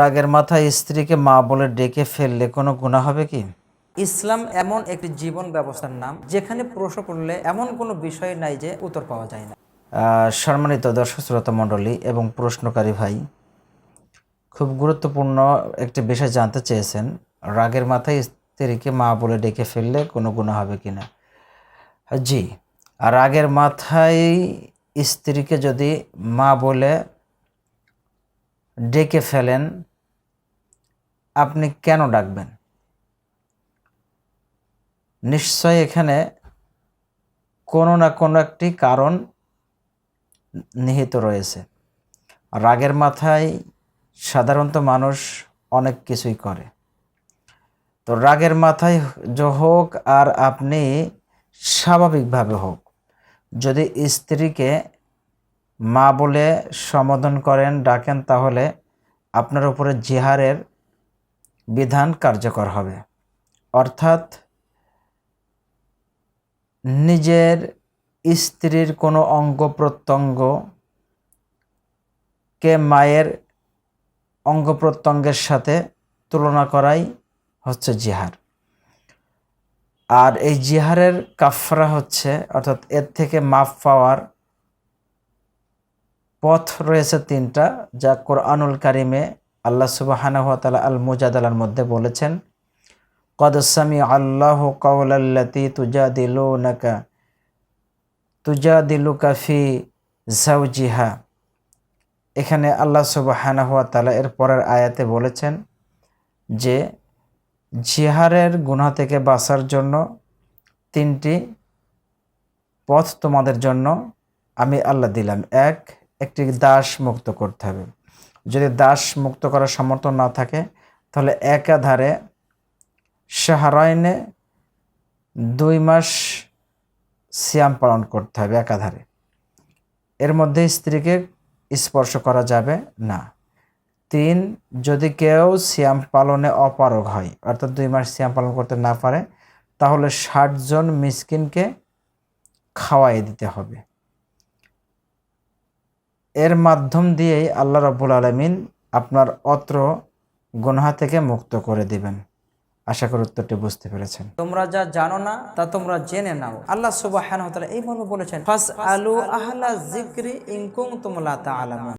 রাগের মাথায় স্ত্রীকে মা বলে ডেকে ফেললে কোনো গুণা হবে কি? ইসলাম এমন একটি জীবন ব্যবস্থার নাম যেখানে প্রশ্ন করলে এমন কোনো বিষয় নাই যে উত্তর পাওয়া যায় না। সম্মানিত দর্শক শ্রোতা মণ্ডলী এবং প্রশ্নকারী ভাই খুব গুরুত্বপূর্ণ একটি বিষয় জানতে চেয়েছেন। রাগের মাথায় স্ত্রীকে মা বলে ডেকে ফেললে কোনো গুণা হবে কি না? জি আর রাগের মাথায় স্ত্রীকে যদি মা বলে ডেকে ফেলেন, আপনি কেন ডাকবেন? নিশ্চয় এখানে কোনো না কোনো একটি কারণ নিহিত রয়েছে। রাগের মাথায় সাধারণত মানুষ অনেক কিছুই করে। তো রাগের মাথায় হোক আর আপনি স্বাভাবিকভাবে হোক, যদি স্ত্রীকে মা বলে সম্বোধন করেন, ডাকেন, তাহলে আপনার উপরে জিহারের বিধান কার্যকর হবে। অর্থাৎ নিজের স্ত্রীর কোনো অঙ্গ প্রত্যঙ্গ কে মায়ের অঙ্গ প্রত্যঙ্গের সাথে তুলনা করাই হচ্ছে জিহার আর এই জিহারের কাফরা হচ্ছে, অর্থাৎ এর থেকে মাফ পাওয়ার পথ রয়েছে তিনটা, যা কোরআনুল কারিমে আল্লাহ সুবাহানাহ তালা আল মুজাদালার মধ্যে বলেছেন, কদ সামি আল্লাহ কৌলাল্লাতি তুজা দিলু নাকা তুজা দিলু কাফি জাউজিহা এখানে আল্লাহ সুবাহানাহ তালা এর পরের আয়াতে বলেছেন যে, জিহারের গুনাহ থেকে বাঁচার জন্য তিনটি পথ তোমাদের জন্য আমি আল্লাহ দিলাম। এক একটি দাস মুক্ত করতে হবে। যদি দাস মুক্ত করার সামর্থ্য না থাকে, তাহলে একাধারে শাহরাইনে দুই মাস সিয়াম পালন করতে হবে একাধারে। এর মধ্যে স্ত্রীকে স্পর্শ করা যাবে না। তিন, যদি কেউ সিয়াম পালনে অপারগ হয়, অর্থাৎ দুই মাস সিয়াম পালন করতে না পারে, তাহলে ষাট জন মিসকিনকে খাওয়াই দিতে হবে। এর মাধ্যম দিয়েই আল্লাহ রব্বুল আলমিন আপনার অত্র গুনহা থেকে মুক্ত করে দিবেন। আশা করি উত্তরটি বুঝতে পেরেছেন। তোমরা যা জানো না, তা তোমরা জেনে নাও। আল্লাহ সুবাহ এইভাবে বলেছেন ফাস আলু আহলা জিক্রি ইনকুম তোমলা তা আলামা